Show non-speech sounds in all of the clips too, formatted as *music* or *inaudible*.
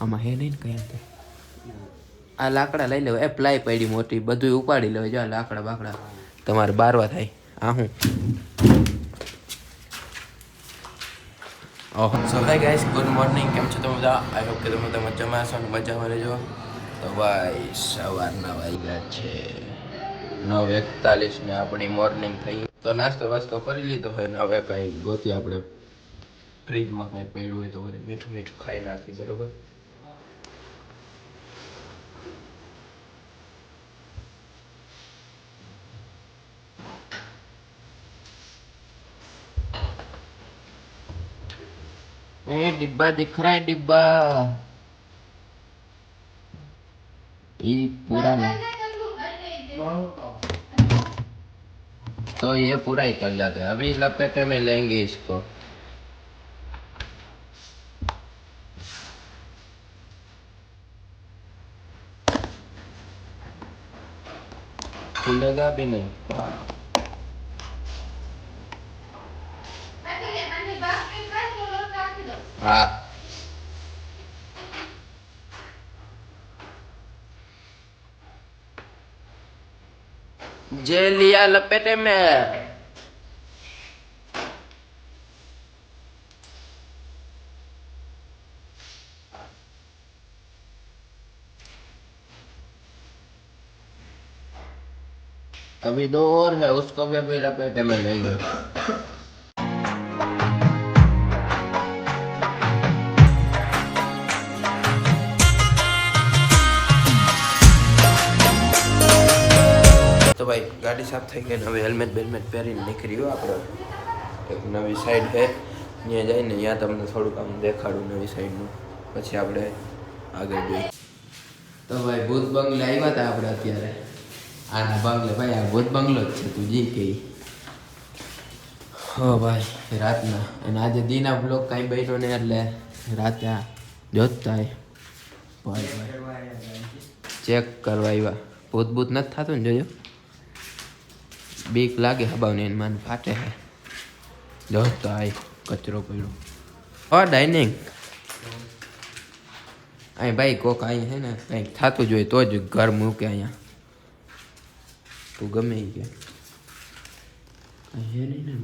આમાં હે નહીં ને કઈ આ લાકડા લઈ લેવા એ પ્લાય પડી મોટી બધું ઉપાડી લેવા જો આ લાકડા બાકડા તમારે બારવા થાય. આ હું? ઓહો so hi guys good morning કેમ છો તમે બધા? આઈ હોપ કે તમે બધા મજામાં હશો અને મજામાં રહેજો. તો ભાઈ સવારના વાગ્યા છે. નવ એકતાલીસ ને આપણી મોર્નિંગ થઈ. તો નાસ્તો વાસ્તો કરી લીધો હોય ને હવે કંઈ ગોતી આપણે ફ્રીજમાં કંઈ પડ્યું હોય તો મીઠું મીઠું ખાઈ નાખી બરોબર? डिब्बा दिख रहा है डिब्बा। ये पूरा नहीं। तो ये पूरा ही कर जाते हैं। अभी लपेटे में लेंगे इसको। खुलेगा भी नहीं। हाँ। जे लिया लपेटे में। अभी दो और है, उसको भी अभी लपेटे में लेंगे। સાફ થઈ ગઈ હવે હેલ્મેટ બેલમેટ પહેરીને નીકળ્યું આપણે. એક નવી સાઈડ છે. ત્યાં જઈને ત્યાં તમને થોડુંક આમ દેખાડું નવી સાઈડનું પછી આપણે આગળ જઈએ. તો ભાઈ ભૂત બંગલે આવ્યા હતા આપણે અત્યારે. આના બંગલે ભાઈ, આ ભૂત બંગલો જ છે તું જી કે હો ભાઈ, રાતના. અને આજે દીના બ્લોક કાંઈ બન્યો નહીં એટલે રાતે આ જોતા ભાઈ ભાઈ. ચેક કરવા આવ્યા ભૂત ભૂત નથી થતું ને જોજો બીક લાગે હબાવને એને માન ફાટે હે. જો તો આય કચરો પડ્યો. ઓ ડાઇનિંગ. અહીં ભાઈ કોક અહીં હે ને કંઈક થતું જોઈએ તો જ ઘર મૂકે અહીંયા. તું ગમે એ કે. હે નહીં ને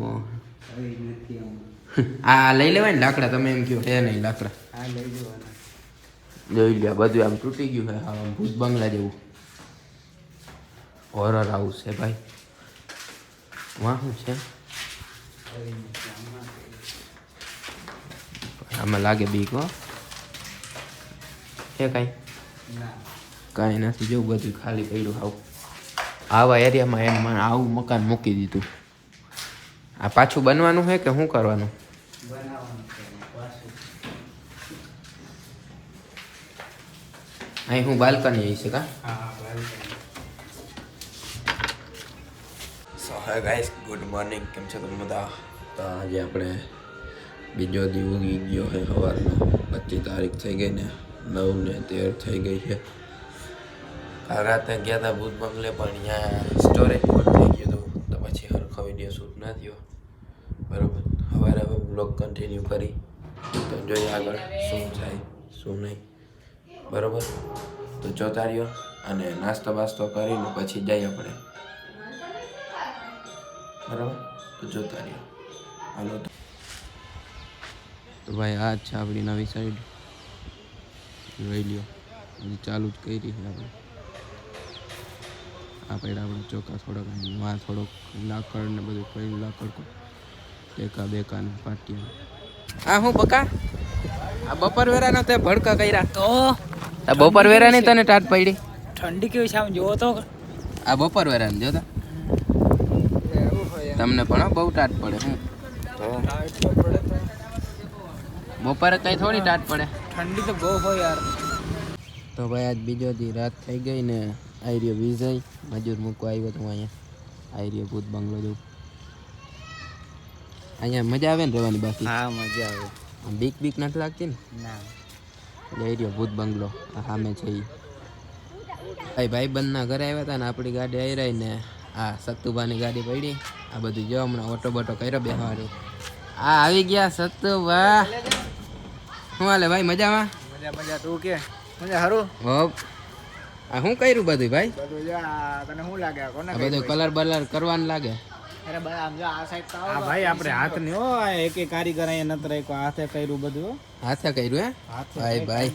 *laughs* આ લઈ લેવાય ને લાકડા તમે એમ કહો. હે નહીં લાકડા. જોઈ લ્યા બધું આમ તૂટી ગયું હે આમ ભૂત બંગલા જેવું. હોરર હાઉસ છે ભાઈ. વાહ છે. આમાં લાગે બીક, હો. છે કાંઈ? કાંઈ નથી, જેવું બધું ખાલી પડ્યું આવું આવા એરિયામાં એમ આવું મકાન મૂકી દીધું. આ પાછું બનવાનું છે કે શું કરવાનું? અહીં હું બાલ્કની છે કા? હાય ગાઈસ ગુડ મોર્નિંગ કેમ છો તમે બધા? તો આજે આપણે બીજો દીવો ઉગી ગયો છે સવારનો. પચીસ તારીખ થઈ ગઈ ને નવ ને તેર થઈ ગઈ છે. આ રાતે ગયા હતા ભૂત બંગલે પણ અહીંયા સ્ટોરેજ પણ થઈ ગયું હતું. તો પછી હરખો વીડિયો શૂટ ના થયો. બરાબર. સવારે હવે બ્લોગ કન્ટિન્યુ કરી. તો જોઈએ આગળ શું થાય શું નહીં. બરાબર? તો જોતા રહ્યો અને નાસ્તો બાસ્તો કરીને પછી જઈએ આપણે. બરાબર તો જોતા રહ્યો. હાલો તો. તો ભાઈ આ જ છે આપણી નવી સાઈડ જોઈ લ્યો. હજી ચાલુ જ કરી છે આપણે. આ પડ્યા આપણે ચોખા થોડોકમાં થોડોક લાકડ ને બધું પડ્યું લાકડ ટેકા બેકા ને પાટિયા. આ હું બકા? આ બપોર વેરાનો તે ભડકા કર્યા. તો? આ બપોર વેરાની તને ટાટ પડી. ઠંડી કેવી છે આમ? જોવો તો. આ બપોર વેરાની જોતા તમને પણ બહુ ટાટ પડે હું. બપોરે કઈ થોડી ટાટ પડે? ઠંડી તો બહુ હોય યાર. તો ભાઈ આજ બીજો દી રાત થઈ ગઈ ને આયર્યો વિજય મજૂર મૂકવા આવ્યો તો અહીંયા આઈરિયો ભૂત બંગલો જેવું અહીંયા મજા આવે ને રહેવાની બાકી? હા મજા આવે. બીક બીક નથી લાગતી ને? ના. એટલે ભૂત બંગલો સામે છે એ ભાઈ ભાઈ બંધના ઘરે આવ્યા હતા ને આપણી ગાડી આવી રહી ને આ સત્તુભાની ગાડી પડી. આ બધું જો હમણાં ઓટો બોટો કર્યો બેહવાનું. આ આવી ગયા સત્તુભા શું હાલે ભાઈ મજામાં? મજા મજા. તું કે? મજા હારું? હપ આ શું કર્યું બધું ભાઈ? બધું જો આ તને શું લાગે? કોને બધું કલર બલર કરવાનું લાગે. અરે ભાઈ આમ જો આ સાઈડ તો આ ભાઈ આપણે હાથ ને હો એક એક કારીગર અહીંયા નત રાખ્યો હાથે કર્યું બધું. હાથે કર્યું હે? ભાઈ ભાઈ.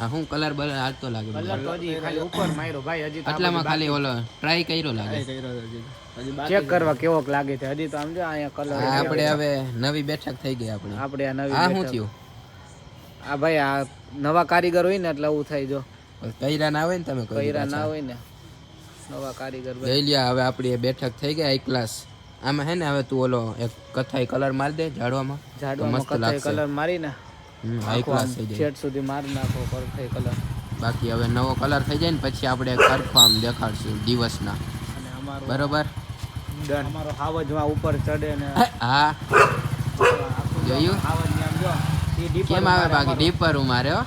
આ શું કલર બલર હાલતો લાગે કલર તો હજી ખાલી ઉપર માર્યો ભાઈ હજી આટલામાં ખાલી ઓલો ટ્રાય કર્યો લાગે. ચેક કરવા કેવો લાગે છે. હજી તો આમ જો અહીંયા કલર આ આપણે હવે નવી બેઠક થઈ ગઈ આપણે. આપણે આ નવી આ શું થયું? આ ભાઈ આ નવા કારીગર હોય ને એટલે આવું થાય જો. કૈરા ના હોય ને તમે કૈરા ના હોય ને. નવા કારીગર ભાઈ. જોઈ લ્યા હવે આપણી બેઠક થઈ ગઈ આઈ ક્લાસ આમાં હે ને હવે તું ઓલો એક કથાઈ કલર મારી દે ઝાડવામાં. ઝાડવામાં કથાઈ કલર મારીને. હાઈ ક્લાસ થઈ જાય. છેટ સુધી મારી નાખો પરફેક્ટ કલર બાકી હવે નવો કલર થઈ જાય ને પછી આપણે પરફોર્મ આમ દેખાડશું દિવસના. બરોબર? અમારો હાવજમાં ઉપર ચડે ને હા જોયું? કેમ આવે બાકી? ડીપર ઉમારે હો.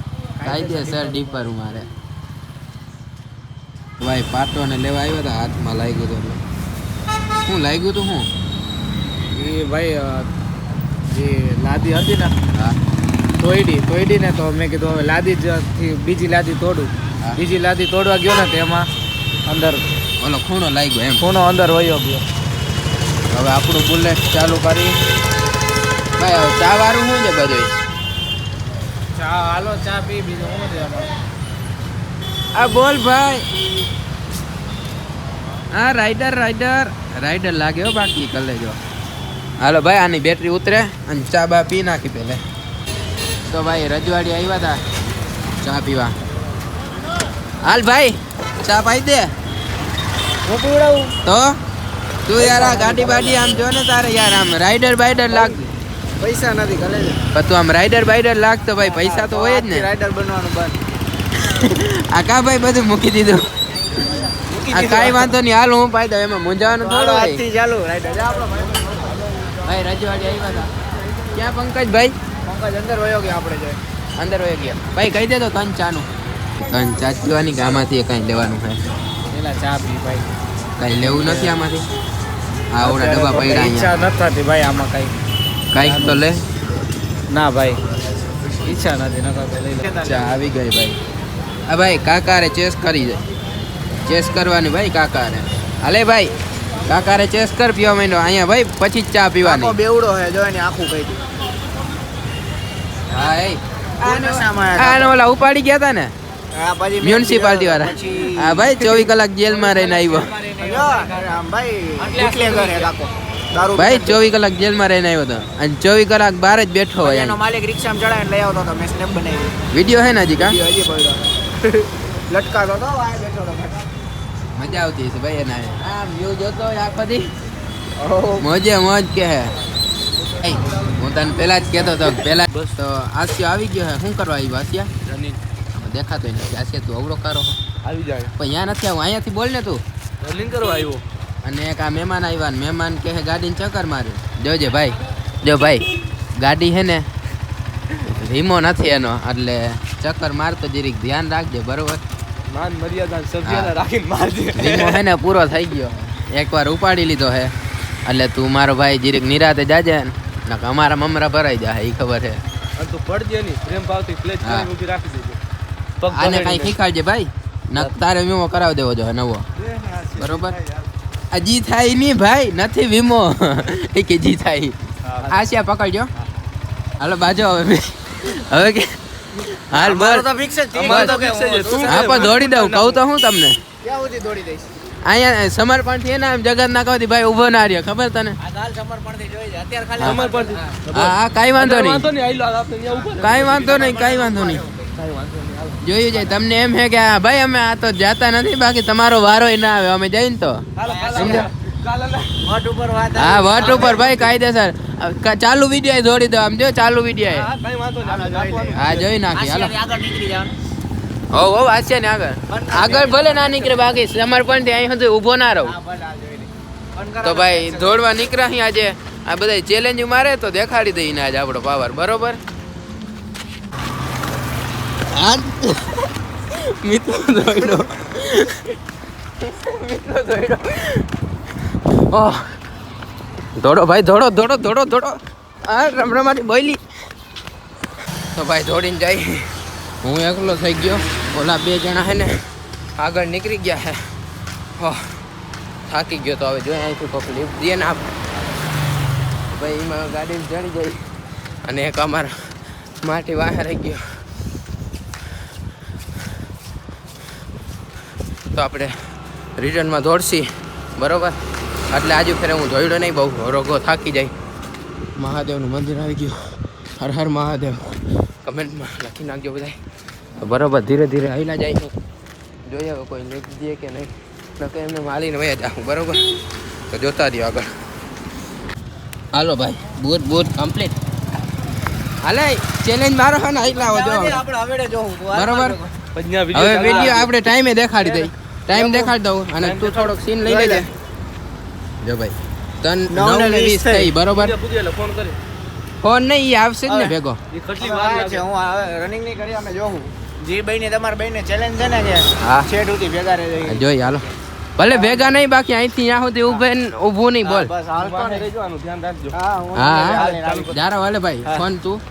કાયદેસર ડીપર ઉમારે. ભાઈ પાટો ને લેવા આવ્યો હતા હાથમાં લાગ્યું એટલે. શું લાગ્યું હતું શું? એ ભાઈ જે લાદી હતી ને હા. તોયડી ને તો મેં કીધું હવે લાદી થી બીજી લાદી તોડું. બીજી લાદી તોડવા ગયો ને તેમાં અંદર ઓલો ખૂણો લાગ્યો એમ. ખૂણો અંદર વયો ગયો. હવે આપણું બુલેટ ચાલુ કરી. ભાઈ હવે ચા વાળું શું છે બધું? ચા હાલો ચા પી બીજું શું છે આ બોલ ભાઈ. હા રાઈડર રાઈડર રાઈડર લાગે હો બાકી કલેજો લેજો હાલો ભાઈ આની બેટરી ઉતરે અને ચા બા પી નાખી પેલે. તો ભાઈ રજવાડી આવ્યા હતા ચા પીવા. હાલ ભાઈ ચા પાઈ દે. હું પીવડાવું? તો? તું યાર આ ગાડી બાડી આમ જો ને તારે યાર આમ રાઈડર બાઈડર લાગ પૈસા નથી પણ તું આમ રાઈડર બાઈડર લાગતો ભાઈ પૈસા તો હોય જ ને. રાઈડર બનવાનું બંધ. આ કા ભાઈ બધું મૂકી દીધું? આ કાંઈ વાંધો નહીં હાલ હું પાઈ દઉં એમાં મૂંઝાવાનું થોડો આજથી ચાલુ રાઈડર ભાઈ ભાઈ રજવાડી આવ્યા હતા ક્યાં પંકજ ભાઈ? પંકજ અંદર વયો ગયો આપણે જાય અંદર વયો ગયા. ભાઈ કહી દે તો તન ચાનું. તન ચા પીવાની કે આમાંથી કાંઈ લેવાનું છે પેલા ચા પી ભાઈ. કાંઈ લેવું નથી આમાંથી? હા ઓલા ડબ્બા પડ્યા ઈચ્છા નથી થતી ભાઈ આમાં કઈ. કાંઈક તો લે. ના ભાઈ ઈચ્છા નથી નકર તો લઈ લે. ચા આવી ગઈ ભાઈ. આ ભાઈ કાકારે ચેસ કરી દે. ચેસ કરવાની ભાઈ કાકારે. હાલે ભાઈ કાકારે ચેસ કર પીવા માંડ્યો. અહીંયા ભાઈ પછી ચા પીવાની. બેવડો હે જો એની આખું કહી નશામાં આને ઓલા ઉપાડી ગયા હતા ને? આ મ્યુનિસિપાલિટી વાળા. હા ભાઈ ચોવીસ કલાક જેલમાં રહીને આવ્યો. ભાઈ ચોવીસ કલાક જેલમાં રહીને આવ્યો હતો અને ચોવીસ કલાક બહાર જ બેઠો હોય એનો માલિક રિક્ષામાં ચડાવીને લઈ આવતો હતો મેં સ્નેપ બનાવી. વીડિયો હે ને હજી કા? લટકાતો હતો બેઠો હતો મજા આવતી ભાઈ એના. આમ વ્યૂ જોતો આખો દી. મોજે મોજ કે હે. હું તને પેલા જ કહેતો હતો પેલા તો આસ્યો આવી ગયો હે. શું કરવા આવ્યો આસિયા દેખાતો નથી. આસિયા તું અવળો કારો આવી જાય. પણ અહીંયા નથી આવું. અહીંયાથી બોલ ને તું. રનિંગ કરવા આવ્યો. અને એક આ મહેમાન આવ્યા ને મહેમાન કહે ગાડીને ચક્કર માર્યું. જોજે ભાઈ જો ભાઈ ગાડી હે ને વીમો નથી એનો. એટલે ચક્કર મારતો જરીક ધ્યાન રાખજે બરોબર? માન મર્યાદા સભ્યને રાખીને મારજે. વીમો હે ને પૂરો થઈ ગયો. એકવાર ઉપાડી લીધો હે. એટલે તું મારો ભાઈ જરીક નિરાતે જાજે ને અમારા મમરા ભરાઈ જાય એ ખબર છે. અને તું પડજે નહીં પ્રેમ ભાવથી પ્લેટ. કરીને ઊભી રાખી દેજે. આને કાંઈ શીખાડજે ભાઈ? ન તારે વીમો કરાવી દેવો જોઈએ નવો. બરોબર? આ જી થાય નહીં ભાઈ નથી વીમો. *laughs* એ કે જી થાય. આશિયા પકડજો. હાલો બાજો હવે. હવે કે હાલ બોલ તો ફિક્સ જ હા પણ દોડી દઉં કહું તો હું તમને. ક્યાં સુધી દોડી દઈશ? અહીંયા સમર્પણથી ને આમ જગત ના કહો ભાઈ ઊભો ના રહ્યો ખબર તને? છે. હા. કઈ હા હા કાંઈ વાંધો નહીં. કાંઈ વાંધો નહીં કાંઈ વાંધો નહીં. જોયું જાય તમને એમ હે કે ભાઈ અમે આ તો જાતા નથી બાકી તમારો વારો ના આવે અમે જઈને તો. હા વટ ઉપર ભાઈ કાયદેસર. ચાલુ વીડિયો જોડી દો આમ જો ચાલુ વીડિયો હા જોઈ નાખી હાલો. નીકળી હો વાત છે ને આગળ. આગળ ભલે ના નીકળે બાકી સમર્પણથી અહીં સુધી ઊભો ના રહું. હા તો ભાઈ દોડવા નીકળ્યા અહીં આજે. આ બધા ચેલેન્જ મારે તો દેખાડી દઈને આજે આપણો પાવર બરોબર? મિત્રો દોડ્યો મિત્રો દોડ્યો ઓહ. દોડો ભાઈ દોડો દોડો દોડો દોડો. આ રમરમાની બોલી તો ભાઈ દોડીને જાય. હું એકલો થઈ ગયો. ઓલા બે જણા હે ને આગળ નીકળી ગયા હે. હો થાકી ગયો તો હવે જોઈએ અહીંથી કોક લિફ્ટ દે ને આપ. ભાઈ, એમાં ગાડી જણી ગઈ. અને એક અમારા માટી વાહે રહી ગયો. તો આપણે રિટર્નમાં દોડશી, બરોબર? એટલે આજે ફેરે હું દોડ્યો નહીં, બહુ રોગો થાકી જાય. મહાદેવનું મંદિર આવી ગયું. હર હર મહાદેવ. કમેન્ટમાં લખી નાખજો બધા તો બરોબર ધીરે ધીરે. હાઈલા જાય છે જોઈએ હવે કોઈ લઈ દે કે નહીં. નકે એમને માલીને વયા જાઉં બરોબર? તો જોતા રહ્યો આગળ. હાલો ભાઈ બૂટ બૂટ કમ્પ્લીટ હાલે ચેલેન્જ મારો હે ને હાઈલા આવો જો બરોબર? હવે વીડિયો આપણે ટાઈમે દેખાડી દઈ. ટાઈમ દેખાડી દઉં અને તું થોડોક સીન લઈ લેજે. જો ભાઈ તન નવ ને વીસ થઈ. બરોબર? ફોન કરી. ફોન નહીં આવશે જ ને ભેગો. છે હું રનિંગ નહીં કરી અમે જોવું જે ભાઈને તમારા ભાઈને ચેલેન્જ છે ને કે હા. છેટ સુધી ભેગા રહી જઈએ. જોઈ હાલો. ભલે ભેગા નહીં બાકી અહીંથી ત્યાં સુધી ઊભે ને ઊભું નહીં બોલ. બસ હાલતો ને. રહેજો, આનું ધ્યાન રાખજો હા. જારો હાલે ભાઈ ફોન તું.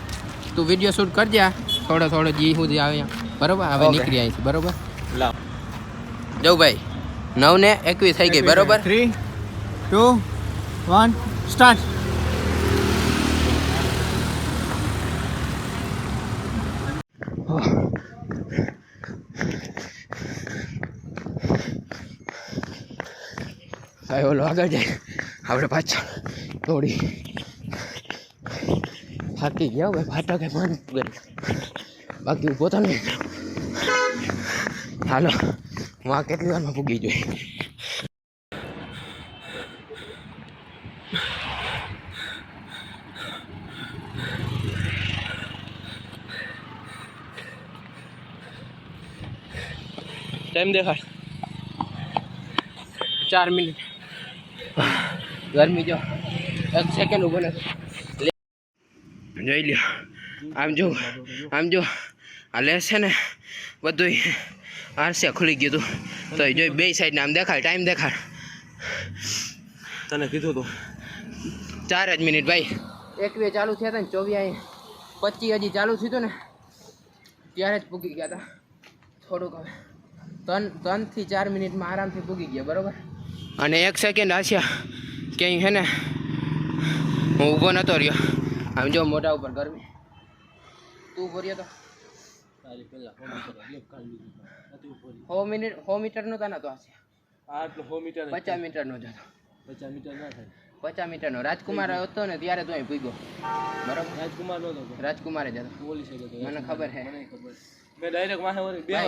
તું વીડિયો શૂટ કરજે. થોડો થોડો જી સુધી આવે બરોબર? હવે નીકળી અહીંથી બરોબર? લાવ. જવું ભાઈ નવ ને એકવીસ થઈ ગઈ બરોબર? થ્રી ટુ વન સ્ટાર્ટ ભાઈ ઓલો આગળ જાય. આપણે પાછળ થોડી થાકી ગયા ભાઈ, ફાટકે બંધ કરી બાકી હું પોતાનું નહીં હાલો, હું આ કેટલી વારમાં પૂગી જોઈ. ટાઈમ દેખાડ ચાર મિનિટ. ગરમી જો. એક સેકન્ડ ઊભો નથી જોઈ લ્યો. આમ જો આમ જો. આ લેસ છે ને બધું આરસે ખુલી ગયું હતું તો જોઈ બે સાઈડ આમ દેખાડ ટાઈમ દેખાડ. તને કીધું તું. ચાર જ મિનિટ ભાઈ. એકવી ચાલુ થયા હતા ને ચોવીસ અહીં પચીસ હજી ચાલુ થયું હતું ને ત્યારે જ પૂગી ગયા હતા થોડુંક હવે. ત્રણ ત્રણથી ચાર મિનિટમાં આરામથી પૂગી ગયા બરોબર? અને એક સેકન્ડ આસ્યા ક્યાંય હે ને હું ઊભો નહોતો રહ્યો. આમ જો મોઢા ઉપર ગરમી. તું ઊભો રહ્યો તો? સો મિનિટ સો મીટરનો તો નતો આસ્યા. આટલો સો મીટર પચાસ મીટરનો જ હતો. પચાસ મીટર ના થાય. પચાસ મીટરનો. રાજકુમાર હતો ને ત્યારે તો અહીં પૂગ્યો બરાબર? રાજકુમાર નતો રાજકુમાર જ હતો. બોલી શકે મને ખબર છે મને ખબર. મેં ડાયરેક્ટ વાહે.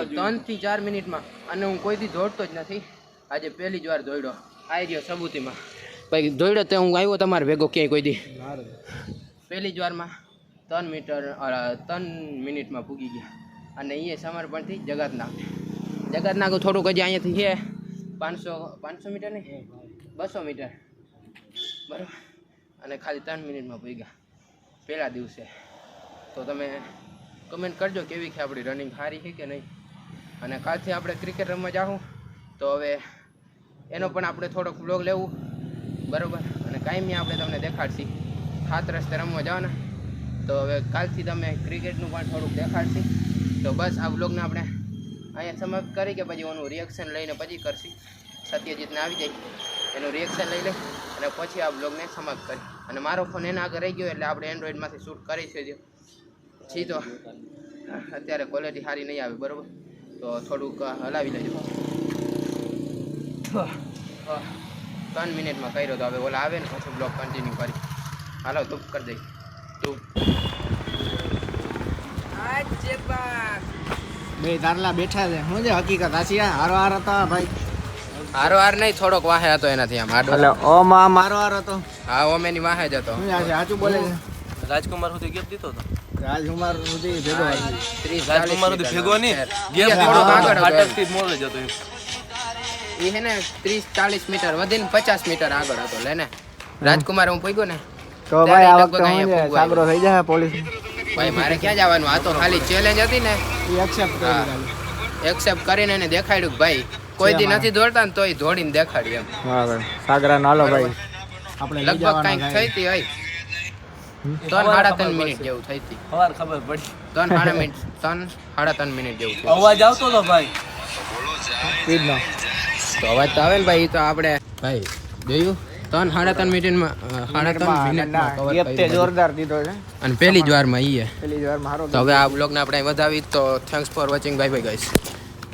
ત્રણથી ચાર મિનિટમાં. અને હું કોઈ દી દોડતો જ નથી. આજે પહેલી જ વાર દોડ્યો આવી રહ્યો સબૂતીમાં. ભાઈ દોડ્યો તો હું આવ્યો તમારે ભેગો ક્યાંય કોઈ દી. પહેલી જ વારમાં ત્રણ મીટર ત્રણ મિનિટમાં પૂગી ગયા. અને એ સમર્પણથી જગતનાગ જગતનાગ થોડુંક હજી અહીંયાથી છે. પાંચસો પાંચસો મીટર નહીં? બસો મીટર. બરાબર. અને ખાલી ત્રણ મિનિટમાં પૂગ્યા. પહેલા દિવસે. તો તમે કમેન્ટ કરજો કેવી છે આપણી રનિંગ સારી છે કે નહીં? અને કાલથી આપણે ક્રિકેટ રમવા જાઉં તો હવે એનો પણ આપણે થોડોક બ્લોગ લેવું. બરાબર? અને કાયમી આપણે તમને દેખાડશી. સાત રસ્તે રમવા જવાના. તો હવે કાલથી તમે ક્રિકેટનું પણ થોડુંક દેખાડશી. તો બસ આ બ્લોગને આપણે અહીંયા સમાપ્ત કરી કે પછી એનું રિએક્શન લઈને પછી કરશી. સત્યજીતને આવી જાય. એનું રિએક્શન લઈ લે અને પછી આ બ્લોગને સમાપ્ત કરી. અને મારો ફોન એના આગળ રહી ગયો એટલે આપણે એન્ડ્રોઈડમાંથી શૂટ કરી શકીએ છી તો. અત્યારે ક્વોલિટી સારી નહીં આવે, બરાબર? તો થોડુંક હલાવી લેજો. ત્રણ મિનિટમાં કર્યો તો હવે ઓલા આવે ને પછી બ્લોક કન્ટિન્યુ કરી. હાલો તું કરી દઈ તું. બે તારલા બેઠા છે. શું છે હકીકત? આછી હારો હાર હતા ભાઈ. હારો હાર નહીં થોડોક વાહે હતો એનાથી આમ આડો એટલે ઓ માં મારો હાર હતો. હા ઓમ એની વાહે જ હતો. સાચું બોલે છે? રાજકુમાર સુધી ગેપ દીધો હતો રાજકુમાર સુધી ભેગો રાજકુમાર સુધી ભેગો નહીં? ગેપ દીધો આગળ ફાટકથી મોડે જ હતો એમ. એ હે ને ત્રીસ ચાલીસ મીટર વધીને પચાસ મીટર આગળ હતો લે ને. રાજકુમાર હું પૂગ્યો ને? તો ભાઈ આ વખતે સાગરો થઈ જાય પોલીસ. ભાઈ મારે ક્યાં જવાનું? આ તો ખાલી ચેલેન્જ હતી ને. એક્સેપ્ટ કરી એક્સેપ્ટ કરીને એને દેખાડ્યું ભાઈ કોઈ દી નથી દોડતા ને તોય દોડીને દેખાડ્યું એમ. બરાબર સાગરા નાલો ભાઈ. આપણે લગભગ જવાના થઈ હતી હોય. ત્રણ સાડા ત્રણ મિનિટ જેવું થઈ હતી ખબર પડી. ત્રણ સાડા મિનિટ ત્રણ સાડા ત્રણ મિનિટ જેવું અવાજ આવતો હતો ભાઈ. સ્પીડનો. તો અવાજ તો આવે ને ભાઈ તો આપણે ભાઈ જોયું? ત્રણ સાડા ત્રણ મિનિટમાં માં સાડા ત્રણ મિનિટમાં. જોરદાર દીધો છે. અને પહેલી જ વારમાં ઈ તો હવે આ બ્લોગને આપણે વધાવી તો thanks for watching bye bye guys